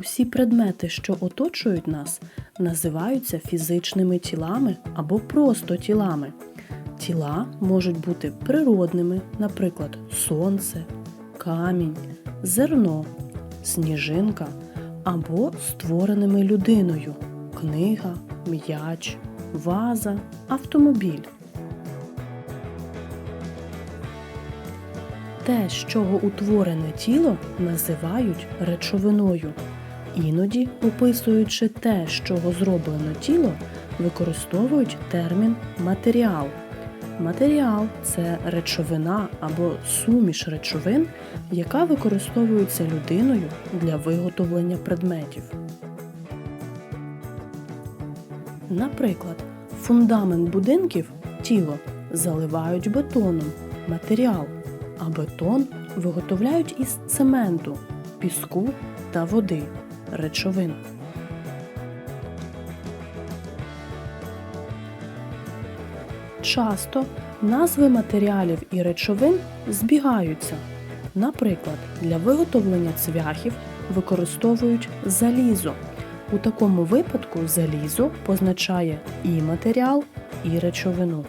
Усі предмети, що оточують нас, називаються фізичними тілами або просто тілами. Тіла можуть бути природними, наприклад, сонце, камінь, зерно, сніжинка або створеними людиною книга, м'яч, ваза, автомобіль. Те, з чого утворене тіло, називають речовиною. Іноді, описуючи те, з чого зроблено тіло, використовують термін матеріал. Матеріал це речовина або суміш речовин, яка використовується людиною для виготовлення предметів. Наприклад, фундамент будинків тіло заливають бетоном матеріал, а бетон виготовляють із цементу, піску та води речовин. Часто назви матеріалів і речовин збігаються. Наприклад, для виготовлення цвяхів використовують залізо. У такому випадку залізо позначає і матеріал, і речовину.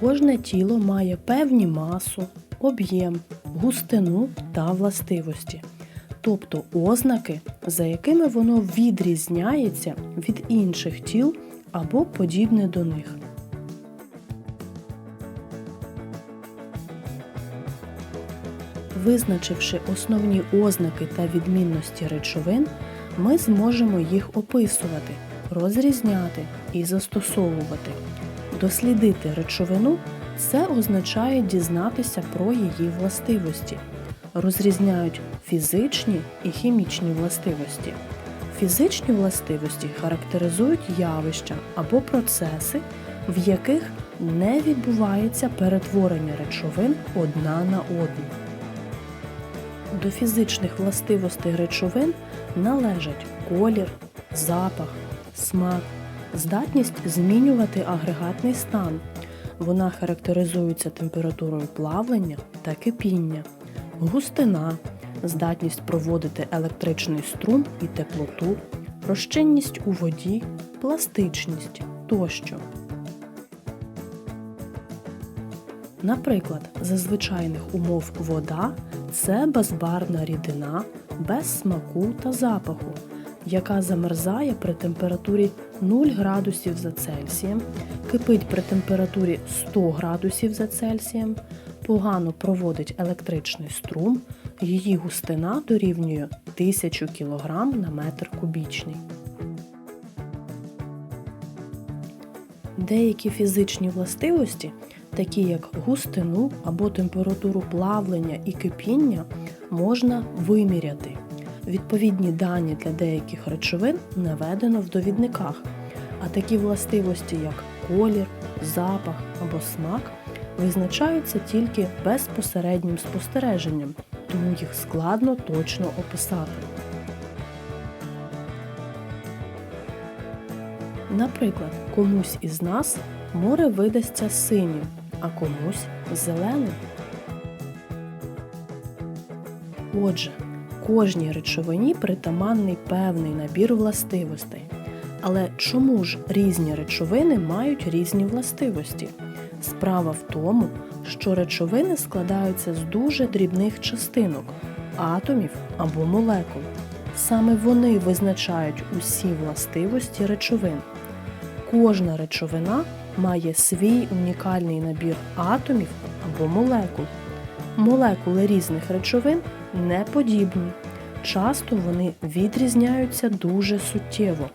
Кожне тіло має певні масу, об'єм, густину та властивості, тобто ознаки, за якими воно відрізняється від інших тіл або подібне до них. Визначивши основні ознаки та відмінності речовин, ми зможемо їх описувати, розрізняти і застосовувати. Дослідити речовину це означає дізнатися про її властивості. Розрізняють фізичні і хімічні властивості. Фізичні властивості характеризують явища або процеси, в яких не відбувається перетворення речовин одна на одну. До фізичних властивостей речовин належать колір, запах, смак, здатність змінювати агрегатний стан. Вона характеризується температурою плавлення та кипіння, густина, здатність проводити електричний струм і теплоту, розчинність у воді, пластичність тощо. Наприклад, за звичайних умов вода це безбарна рідина без смаку та запаху, яка замерзає при температурі 0 градусів за Цельсієм, кипить при температурі 100 градусів за Цельсієм, погано проводить електричний струм, її густина дорівнює 1000 кг на метр кубічний. Деякі фізичні властивості, такі як густину або температуру плавлення і кипіння, можна виміряти. Відповідні дані для деяких речовин наведено в довідниках, а такі властивості, як колір, запах або смак, визначаються тільки безпосереднім спостереженням, тому їх складно точно описати. Наприклад, комусь із нас море видасться синім, а комусь зеленим. Отже, кожній речовині притаманний певний набір властивостей. Але чому ж різні речовини мають різні властивості? Справа в тому, що речовини складаються з дуже дрібних частинок атомів або молекул. Саме вони визначають усі властивості речовин. Кожна речовина має свій унікальний набір атомів або молекул. Молекули різних речовин не подібні. Часто вони відрізняються дуже суттєво,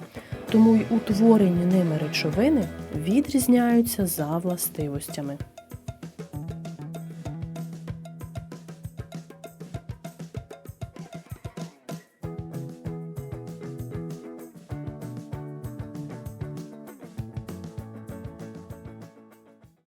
тому й утворені ними речовини відрізняються за властивостями.